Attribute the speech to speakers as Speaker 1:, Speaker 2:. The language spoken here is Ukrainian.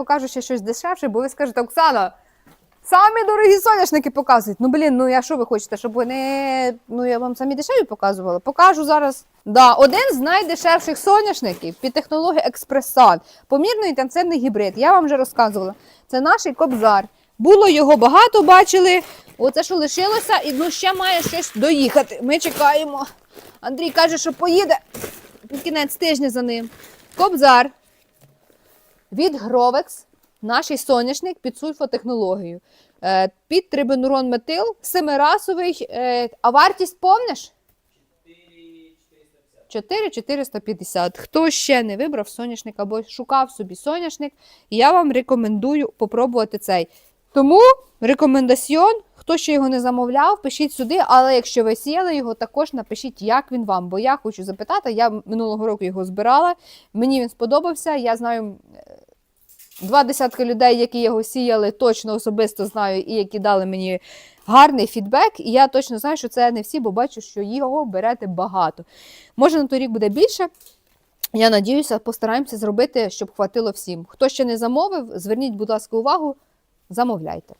Speaker 1: покажу ще щось дешевше, бо ви скажете, Оксана, самі дорогі соняшники показують. Ну, блін, ну я що ви хочете, щоб вони. Ну, я вам самі дешеві показувала. Покажу зараз. Да, один з найдешевших соняшників під технологією Експресан. Помірний інтенсивний гібрид. Я вам вже розказувала. Це наш кобзар. Було його багато, бачили. Оце що лишилося, і ну ще має щось доїхати. Ми чекаємо. Андрій каже, що поїде під кінець тижня за ним. Кобзар від Гровекс, наш соняшник під сульфотехнологією. Е, Під трибенурон метил, семирасовий. Е, А вартість помниш? 4450. Хто ще не вибрав соняшник або шукав собі соняшник, я вам рекомендую попробувати цей. Тому рекомендаціон, хто ще його не замовляв, пишіть сюди, але якщо ви сіяли його, також напишіть, як він вам. Бо я хочу запитати, я минулого року його збирала, мені він сподобався. Я знаю два десятки людей, які його сіяли, точно особисто знаю, і які дали мені гарний фідбек. І я точно знаю, що це не всі, бо бачу, що його берете багато. Може, на той рік буде більше. Я надіюся, постараємося зробити, щоб хватило всім. Хто ще не замовив, зверніть, будь ласка, увагу, замовляйте.